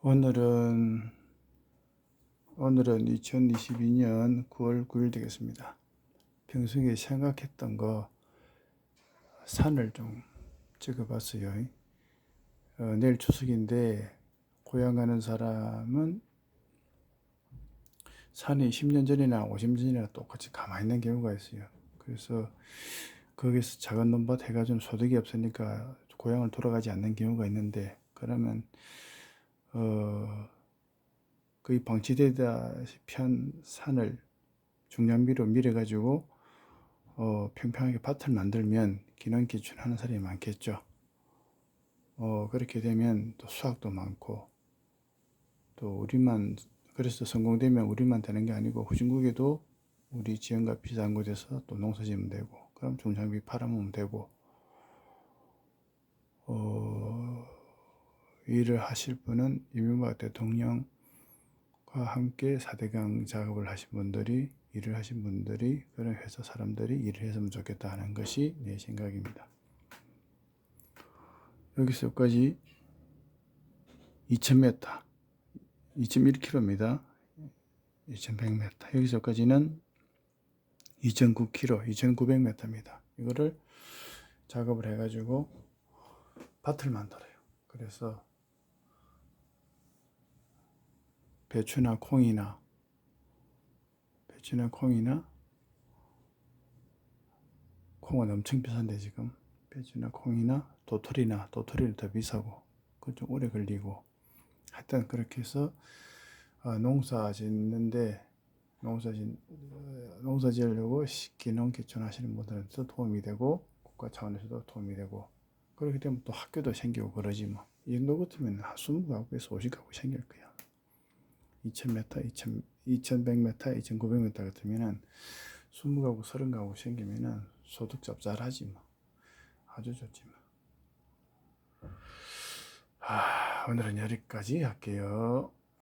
오늘은 오늘은 2022년 9월 9일 되겠습니다. 평소에 생각했던 거 산을 좀 찍어봤어요. 어, 내일 추석인데 고향 가는 사람은 산이 10년 전이나 50년 전이나 똑같이 가만히 있는 경우가 있어요. 그래서 거기서 작은 논밭 해가지고 소득이 없으니까 고향을 돌아가지 않는 경우가 있는데 그러면 어, 거의 방치되다시피 한 산을 중량비로 밀어가지고 어, 평평하게 밭을 만들면 기농기춘하는 사람이 많겠죠. 어, 그렇게 되면 또 수확도 많고 또 우리만 그래서 성공되면 우리만 되는 게 아니고 후진국에도 우리 지역과 비슷한 곳에서 또 농사 지으면 되고 그럼 중장비 팔아먹으면 되고 어, 일을 하실 분은 이명박 대통령과 함께 4대강 작업을 하신 분들이 일을 하신 분들이 그런 회사 사람들이 일을 했으면 좋겠다 하는 것이 내 생각입니다. 여기서 여기까지 2000m, 2.1km입니다. 2100m. 여기서 여기까지는 2009km, 2900m입니다. 이거를 작업을 해가지고 밭을 만들어요. 그래서 배추나 콩이나 배추나 콩이나 콩은 엄청 비싼데 지금 배추나 콩이나 도토리나 도토리는 더 비싸고 그 좀 오래 걸리고 하여튼 그렇게 해서 어, 농사 짓는데 농사 짓 어, 농사 지으려고 기농 기촌 하시는 분들한테도 도움이 되고 국가 차원에서도 도움이 되고 그렇게 되면 또 학교도 생기고 그러지 뭐. 이 정도 같으면 한 20가구에서 50가구 생길 거야. 2000m, 2000, 2100m, 2900m 같으면은 20가구, 30가구 생기면은 소득 짭짤하지 뭐. 아주 좋지 뭐. 아, 오늘은 여기까지 할게요.